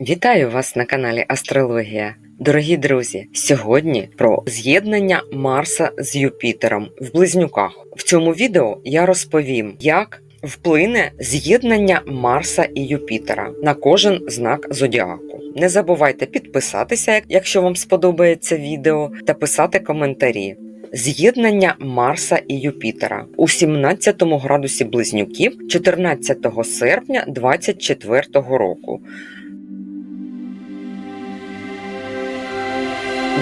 Вітаю вас на каналі Астрологія. Дорогі друзі, сьогодні про з'єднання Марса з Юпітером в близнюках. В цьому відео я розповім, як вплине з'єднання Марса і Юпітера на кожен знак зодіаку. Не забувайте підписатися, якщо вам сподобається відео, та писати коментарі. З'єднання Марса і Юпітера у 17 градусі близнюків 14 серпня 2024 року.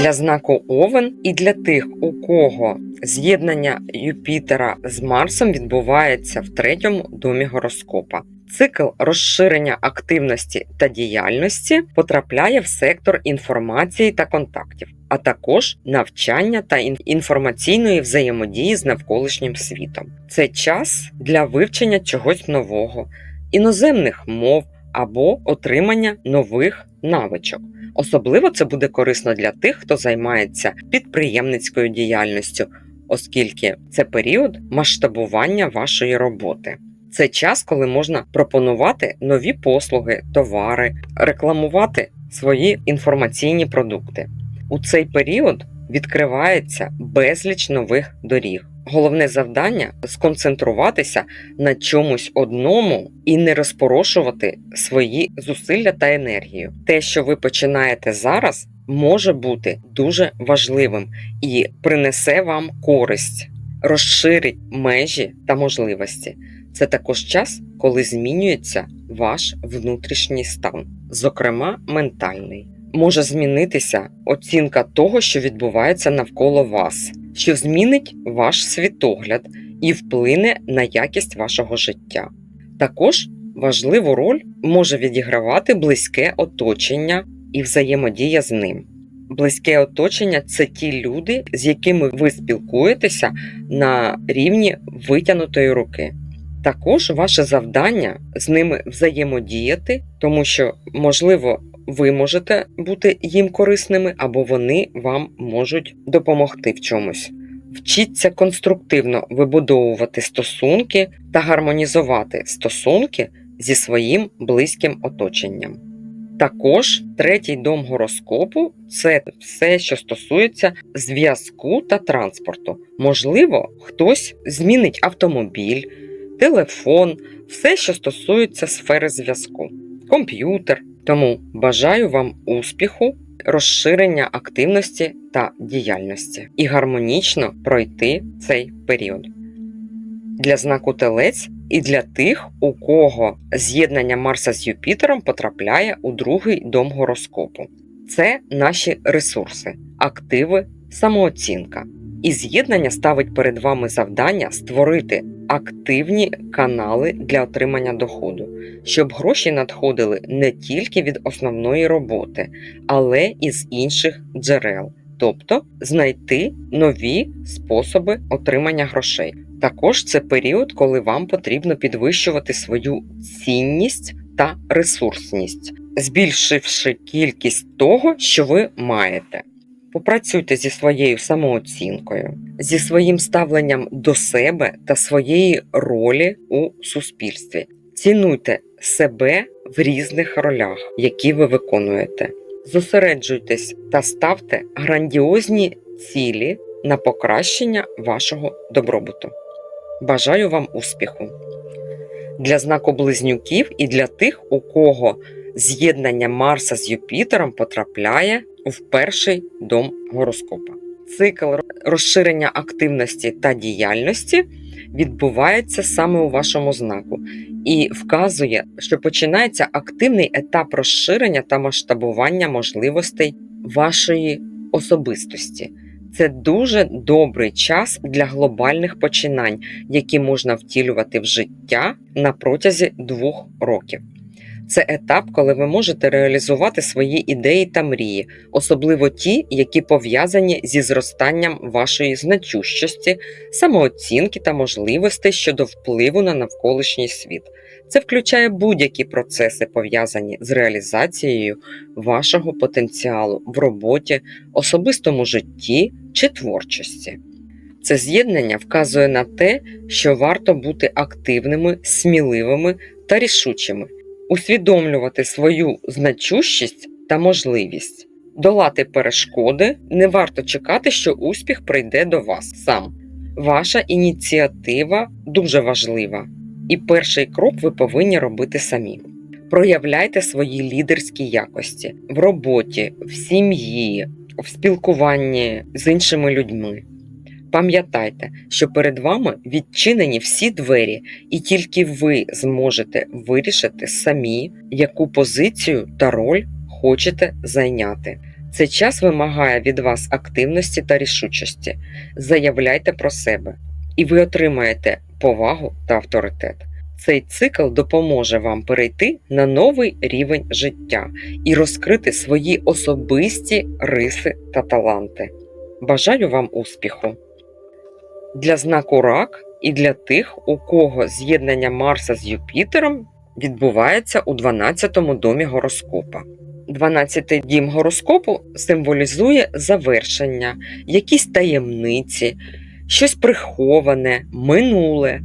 Для знаку Овен і для тих, у кого з'єднання Юпітера з Марсом відбувається в третьому домі гороскопа. Цикл розширення активності та діяльності потрапляє в сектор інформації та контактів, а також навчання та інформаційної взаємодії з навколишнім світом. Це час для вивчення чогось нового, іноземних мов або отримання нових навичок. Особливо це буде корисно для тих, хто займається підприємницькою діяльністю, оскільки це період масштабування вашої роботи. Це час, коли можна пропонувати нові послуги, товари, рекламувати свої інформаційні продукти. У цей період відкривається безліч нових доріг. Головне завдання сконцентруватися на чомусь одному і не розпорошувати свої зусилля та енергію. Те, що ви починаєте зараз, може бути дуже важливим і принесе вам користь, розширить межі та можливості. Це також час, коли змінюється ваш внутрішній стан, зокрема ментальний. Може змінитися оцінка того, що відбувається навколо вас, що змінить ваш світогляд і вплине на якість вашого життя. Також важливу роль може відігравати близьке оточення і взаємодія з ним. Близьке оточення це ті люди, з якими ви спілкуєтеся на рівні витягнутої руки. Також ваше завдання з ними взаємодіяти, тому що, можливо, ви можете бути їм корисними, або вони вам можуть допомогти в чомусь. Вчіться конструктивно вибудовувати стосунки та гармонізувати стосунки зі своїм близьким оточенням. Також третій дом гороскопу це все, що стосується зв'язку та транспорту. Можливо, хтось змінить автомобіль, телефон, все, що стосується сфери зв'язку, комп'ютер. Тому бажаю вам успіху, розширення активності та діяльності і гармонічно пройти цей період. Для знаку Телець і для тих, у кого з'єднання Марса з Юпітером потрапляє у другий дом гороскопу. Це наші ресурси, активи, самооцінка. І з'єднання ставить перед вами завдання створити активні канали для отримання доходу, щоб гроші надходили не тільки від основної роботи, але і з інших джерел, тобто знайти нові способи отримання грошей. Також це період, коли вам потрібно підвищувати свою цінність та ресурсність, збільшивши кількість того, що ви маєте. Попрацюйте зі своєю самооцінкою, зі своїм ставленням до себе та своєї ролі у суспільстві. Цінуйте себе в різних ролях, які ви виконуєте. Зосереджуйтесь та ставте грандіозні цілі на покращення вашого добробуту. Бажаю вам успіху! Для знаку близнюків і для тих, у кого з'єднання Марса з Юпітером потрапляє в перший дом гороскопа. Цикл розширення активності та діяльності відбувається саме у вашому знаку і вказує, що починається активний етап розширення та масштабування можливостей вашої особистості. Це дуже добрий час для глобальних починань, які можна втілювати в життя на протязі двох років. Це етап, коли ви можете реалізувати свої ідеї та мрії, особливо ті, які пов'язані зі зростанням вашої значущості, самооцінки та можливостей щодо впливу на навколишній світ. Це включає будь-які процеси, пов'язані з реалізацією вашого потенціалу в роботі, особистому житті чи творчості. Це з'єднання вказує на те, що варто бути активними, сміливими та рішучими. Усвідомлювати свою значущість та можливість. Долати перешкоди не варто чекати, що успіх прийде до вас сам. Ваша ініціатива дуже важлива, і перший крок ви повинні робити самі. Проявляйте свої лідерські якості в роботі, в сім'ї, в спілкуванні з іншими людьми. Пам'ятайте, що перед вами відчинені всі двері, і тільки ви зможете вирішити самі, яку позицію та роль хочете зайняти. Цей час вимагає від вас активності та рішучості. Заявляйте про себе, і ви отримаєте повагу та авторитет. Цей цикл допоможе вам перейти на новий рівень життя і розкрити свої особисті риси та таланти. Бажаю вам успіху! Для знаку рак і для тих, у кого з'єднання Марса з Юпітером відбувається у 12-му домі гороскопа. 12-й дім гороскопу символізує завершення, якісь таємниці, щось приховане, минуле.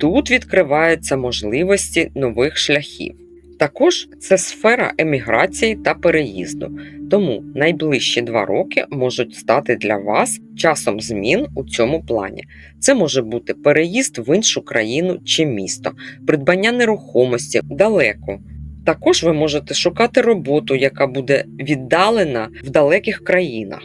Тут відкриваються можливості нових шляхів. Також це сфера еміграції та переїзду, тому найближчі два роки можуть стати для вас часом змін у цьому плані. Це може бути переїзд в іншу країну чи місто, придбання нерухомості далеко. Також ви можете шукати роботу, яка буде віддалена в далеких країнах.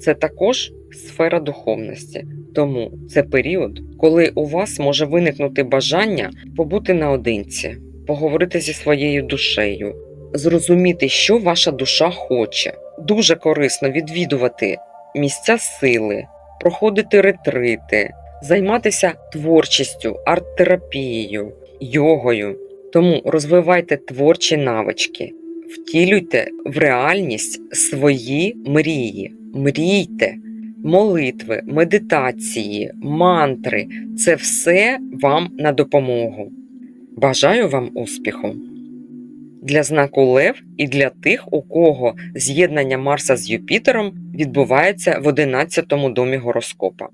Це також сфера духовності. Тому це період, коли у вас може виникнути бажання побути наодинці, поговорити зі своєю душею, зрозуміти, що ваша душа хоче. Дуже корисно відвідувати місця сили, проходити ретрити, займатися творчістю, арт-терапією, йогою. Тому розвивайте творчі навички, втілюйте в реальність свої мрії, мрійте, молитви, медитації, мантри це все вам на допомогу. Бажаю вам успіху! Для знаку Лев і для тих, у кого з'єднання Марса з Юпітером відбувається в 11-му домі гороскопа.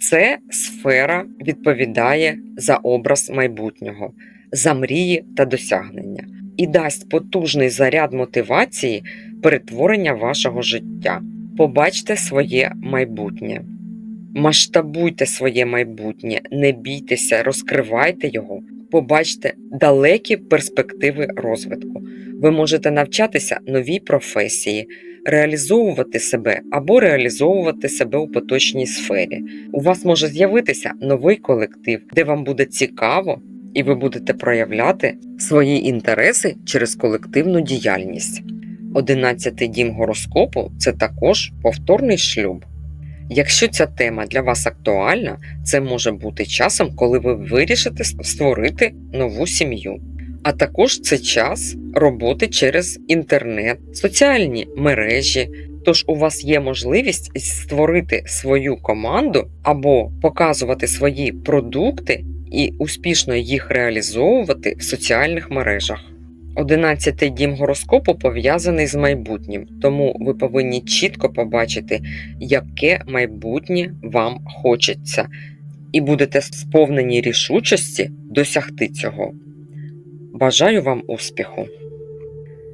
Це сфера відповідає за образ майбутнього за мрії та досягнення і дасть потужний заряд мотивації перетворення вашого життя. Побачте своє майбутнє, масштабуйте своє майбутнє, не бійтеся, розкривайте його, побачте далекі перспективи розвитку. Ви можете навчатися новій професії, реалізовувати себе або реалізовувати себе у поточній сфері. У вас може з'явитися новий колектив, де вам буде цікаво і ви будете проявляти свої інтереси через колективну діяльність. Одинадцятий дім гороскопу це також повторний шлюб. Якщо ця тема для вас актуальна, це може бути часом, коли ви вирішите створити нову сім'ю. А також це час роботи через інтернет, соціальні мережі. Тож у вас є можливість створити свою команду або показувати свої продукти і успішно їх реалізовувати в соціальних мережах. Одинадцятий дім гороскопу пов'язаний з майбутнім, тому ви повинні чітко побачити, яке майбутнє вам хочеться, і будете сповнені рішучості досягти цього. Бажаю вам успіху!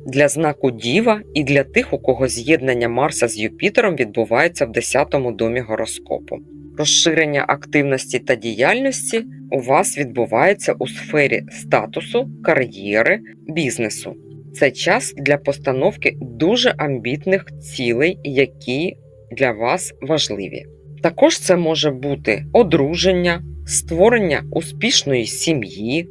Для знаку Діва і для тих, у кого з'єднання Марса з Юпітером відбувається в 10-му домі гороскопу. Розширення активності та діяльності у вас відбувається у сфері статусу, кар'єри, бізнесу. Це час для постановки дуже амбітних цілей, які для вас важливі. Також це може бути одруження, створення успішної сім'ї,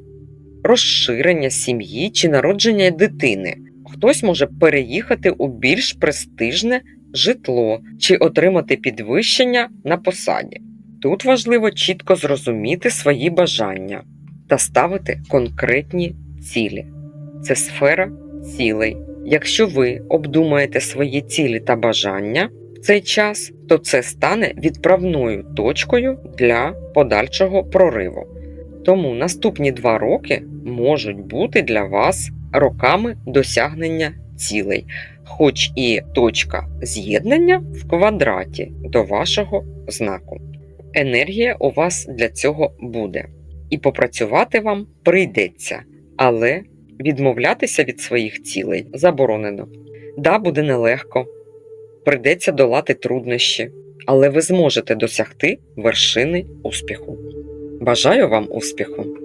розширення сім'ї чи народження дитини. Хтось може переїхати у більш престижне житло чи отримати підвищення на посаді. Тут важливо чітко зрозуміти свої бажання та ставити конкретні цілі. Це сфера цілей. Якщо ви обдумаєте свої цілі та бажання в цей час, то це стане відправною точкою для подальшого прориву. Тому наступні два роки можуть бути для вас роками досягнення цілей, хоч і точка з'єднання в квадраті до вашого знаку. Енергія у вас для цього буде, і попрацювати вам прийдеться, але Відмовлятися від своїх цілей заборонено. Да, буде нелегко, прийдеться долати труднощі, але ви зможете досягти вершини успіху. Бажаю вам успіху!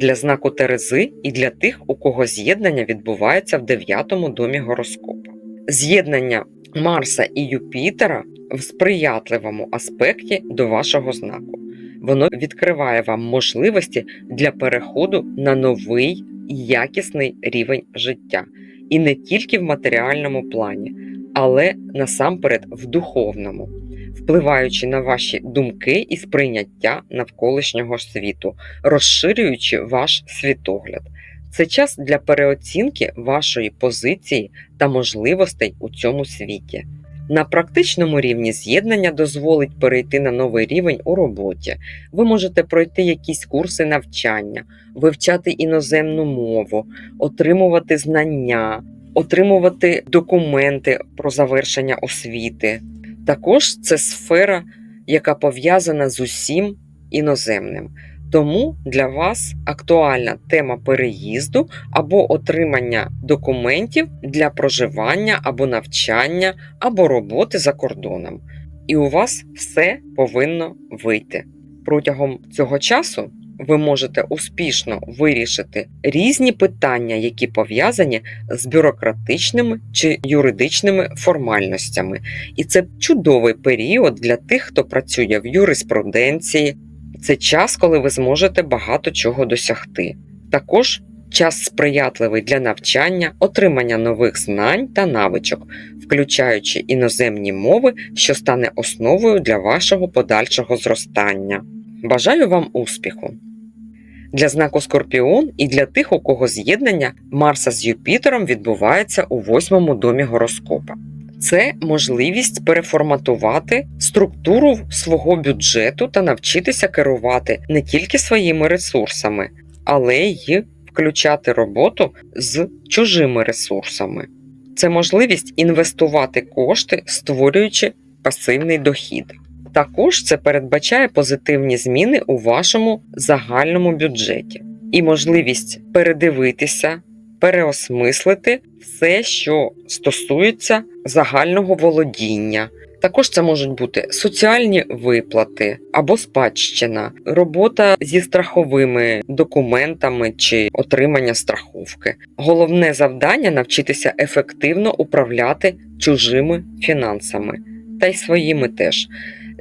Для знаку Терези і для тих, у кого з'єднання відбувається в дев'ятому домі гороскопа. З'єднання Марса і Юпітера в сприятливому аспекті до вашого знаку. Воно відкриває вам можливості для переходу на новий якісний рівень життя. І не тільки в матеріальному плані, але насамперед в духовному, впливаючи на ваші думки і сприйняття навколишнього світу, розширюючи ваш світогляд. Це час для переоцінки вашої позиції та можливостей у цьому світі. На практичному рівні з'єднання дозволить перейти на новий рівень у роботі. Ви можете пройти якісь курси навчання, вивчати іноземну мову, отримувати знання, отримувати документи про завершення освіти. Також це сфера, яка пов'язана з усім іноземним. Тому для вас актуальна тема переїзду або отримання документів для проживання або навчання, або роботи за кордоном. І у вас все повинно вийти. Протягом цього часу ви можете успішно вирішити різні питання, які пов'язані з бюрократичними чи юридичними формальностями. І це чудовий період для тих, хто працює в юриспруденції. Це час, коли ви зможете багато чого досягти. Також час сприятливий для навчання, отримання нових знань та навичок, включаючи іноземні мови, що стане основою для вашого подальшого зростання. Бажаю вам успіху! Для знаку Скорпіон і для тих, у кого з'єднання Марса з Юпітером відбувається у восьмому домі гороскопа. Це можливість переформатувати структуру свого бюджету та навчитися керувати не тільки своїми ресурсами, але й включати роботу з чужими ресурсами. Це можливість інвестувати кошти, створюючи пасивний дохід. Також це передбачає позитивні зміни у вашому загальному бюджеті і можливість передивитися, переосмислити все, що стосується загального володіння. Також це можуть бути соціальні виплати або спадщина, робота зі страховими документами чи отримання страховки. Головне завдання навчитися ефективно управляти чужими фінансами та й своїми теж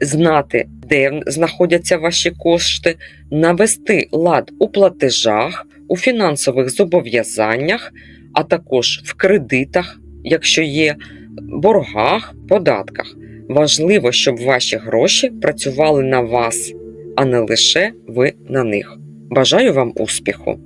знати, де знаходяться ваші кошти, навести лад у платежах, у фінансових зобов'язаннях, а також в кредитах, якщо є, боргах, податках. Важливо, щоб ваші гроші працювали на вас, а не лише ви на них. Бажаю вам успіху!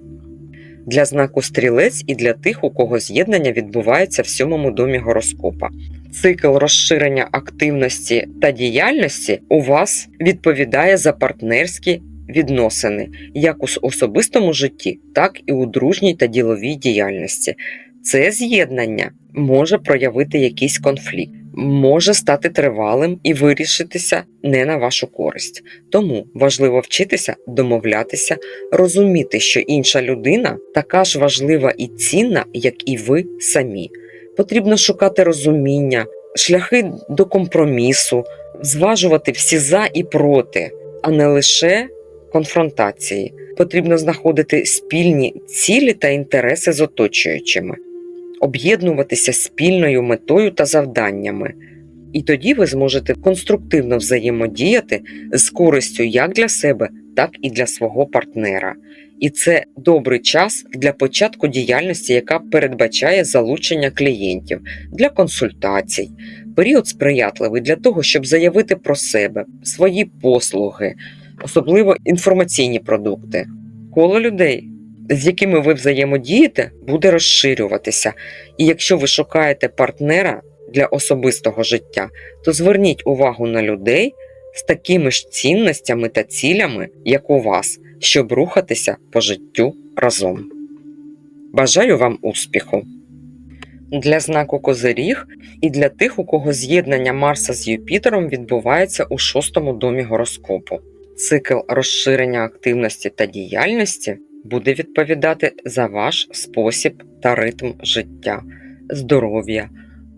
Для знаку стрілець і для тих, у кого з'єднання відбувається в сьомому домі гороскопа. Цикл розширення активності та діяльності у вас відповідає за партнерські відносини як у особистому житті, так і у дружній та діловій діяльності. Це з'єднання може проявити якийсь конфлікт, може стати тривалим і вирішитися не на вашу користь. Тому важливо вчитися домовлятися, розуміти, що інша людина така ж важлива і цінна, як і ви самі. Потрібно шукати розуміння, шляхи до компромісу, зважувати всі за і проти, а не лише конфронтації. Потрібно знаходити спільні цілі та інтереси з оточуючими, об'єднуватися спільною метою та завданнями. І тоді ви зможете конструктивно взаємодіяти з користю як для себе, так і для свого партнера. І це добрий час для початку діяльності, яка передбачає залучення клієнтів для консультацій. Період сприятливий для того, щоб заявити про себе, свої послуги, особливо інформаційні продукти. Коло людей, з якими ви взаємодієте, буде розширюватися. І якщо ви шукаєте партнера для особистого життя, то зверніть увагу на людей з такими ж цінностями та цілями, як у вас, щоб рухатися по життю разом. Бажаю вам успіху! Для знаку Козиріг і для тих, у кого з'єднання Марса з Юпітером відбувається у шостому домі гороскопу. Цикл розширення активності та діяльності буде відповідати за ваш спосіб та ритм життя, здоров'я,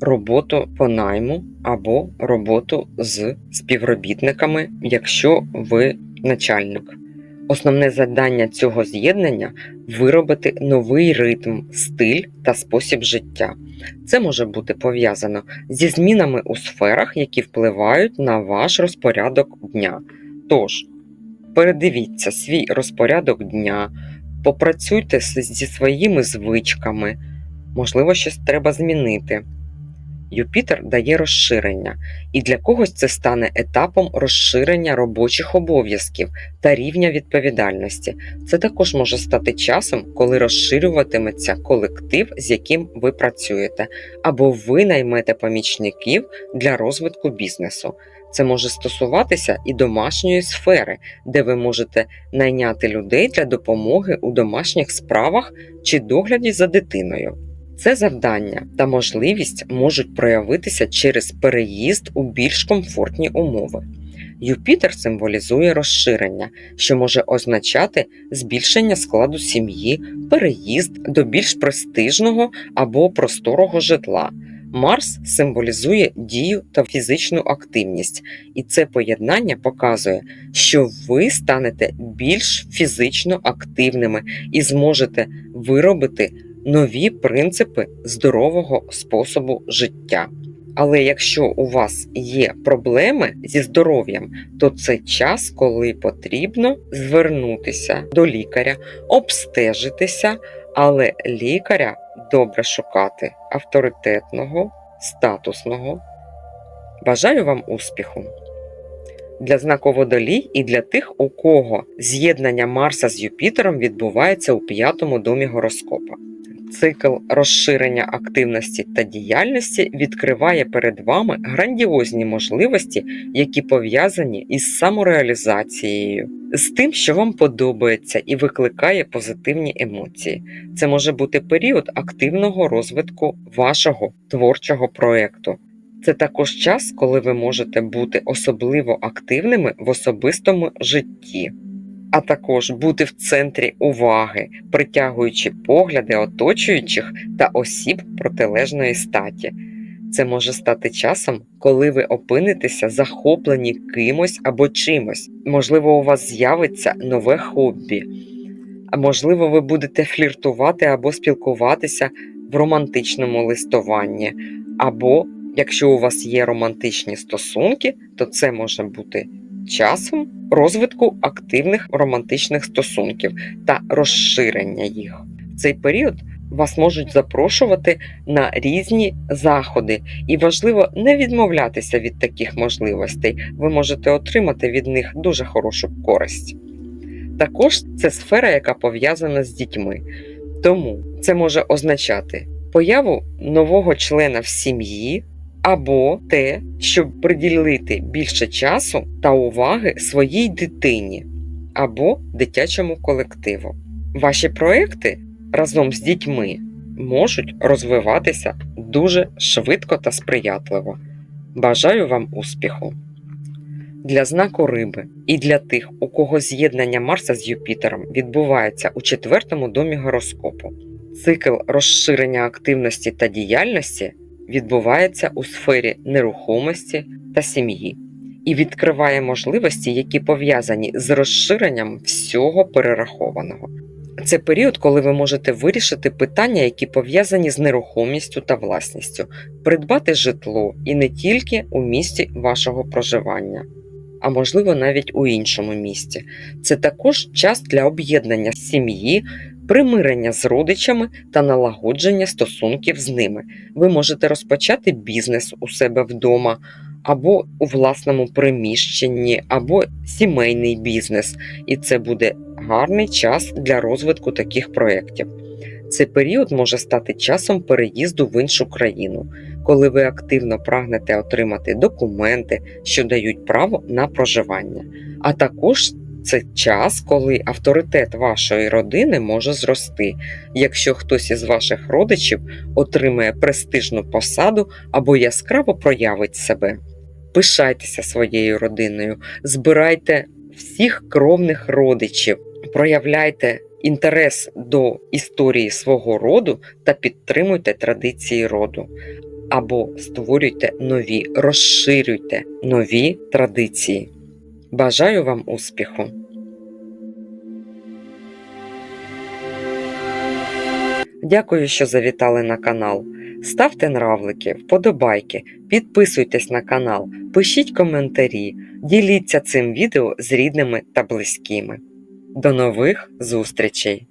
роботу по найму або роботу з співробітниками, якщо ви начальник. Основне завдання цього з'єднання виробити новий ритм, стиль та спосіб життя. Це може бути пов'язано зі змінами у сферах, які впливають на ваш розпорядок дня. Тож, передивіться свій розпорядок дня, попрацюйте зі своїми звичками, можливо, щось треба змінити. Юпітер дає розширення, і для когось це стане етапом розширення робочих обов'язків та рівня відповідальності. Це також може стати часом, коли розширюватиметься колектив, з яким ви працюєте, або ви наймете помічників для розвитку бізнесу. Це може стосуватися і домашньої сфери, де ви можете найняти людей для допомоги у домашніх справах чи догляді за дитиною. Це завдання та можливість можуть проявитися через переїзд у більш комфортні умови. Юпітер символізує розширення, що може означати збільшення складу сім'ї, переїзд до більш престижного або просторого житла. Марс символізує дію та фізичну активність, і це поєднання показує, що ви станете більш фізично активними і зможете виробити нові принципи здорового способу життя. Але якщо у вас є проблеми зі здоров'ям, то це час, коли потрібно звернутися до лікаря, обстежитися, але лікаря добре шукати авторитетного, статусного. Бажаю вам успіху! Для знаку водолій і для тих, у кого з'єднання Марса з Юпітером відбувається у п'ятому домі гороскопа. Цикл розширення активності та діяльності відкриває перед вами грандіозні можливості, які пов'язані із самореалізацією, з тим, що вам подобається і викликає позитивні емоції. Це може бути період активного розвитку вашого творчого проєкту. Це також час, коли ви можете бути особливо активними в особистому житті а також бути в центрі уваги, притягуючи погляди оточуючих та осіб протилежної статі. Це може стати часом, коли ви опинитеся захоплені кимось або чимось. Можливо, у вас з'явиться нове хобі, а можливо, ви будете фліртувати або спілкуватися в романтичному листуванні, або якщо у вас є романтичні стосунки, то це може бути часом розвитку активних романтичних стосунків та розширення їх. В цей період вас можуть запрошувати на різні заходи, і важливо не відмовлятися від таких можливостей. Ви можете отримати від них дуже хорошу користь. Також це сфера, яка пов'язана з дітьми. Тому це може означати появу нового члена в сім'ї, або те, щоб приділити більше часу та уваги своїй дитині або дитячому колективу. Ваші проекти разом з дітьми можуть розвиватися дуже швидко та сприятливо. Бажаю вам успіху! Для знаку риби і для тих, у кого з'єднання Марса з Юпітером відбувається у четвертому домі гороскопу. Цикл розширення активності та діяльності відбувається у сфері нерухомості та сім'ї і відкриває можливості, які пов'язані з розширенням всього перерахованого. Це період, коли ви можете вирішити питання, які пов'язані з нерухомістю та власністю, придбати житло і не тільки у місті вашого проживання, а можливо навіть у іншому місті. Це також час для об'єднання сім'ї, примирення з родичами та налагодження стосунків з ними. Ви можете розпочати бізнес у себе вдома, або у власному приміщенні, або сімейний бізнес, і це буде гарний час для розвитку таких проєктів. Цей період може стати часом переїзду в іншу країну, коли ви активно прагнете отримати документи, що дають право на проживання, а також це час, коли авторитет вашої родини може зрости, якщо хтось із ваших родичів отримає престижну посаду або яскраво проявить себе. Пишайтеся своєю родиною, збирайте всіх кровних родичів, проявляйте інтерес до історії свого роду та підтримуйте традиції роду. Або створюйте нові, розширюйте нові традиції. Бажаю вам успіху! Дякую, що завітали на канал. Ставте нравлики, вподобайки, підписуйтесь на канал, пишіть коментарі, діліться цим відео з рідними та близькими. До нових зустрічей!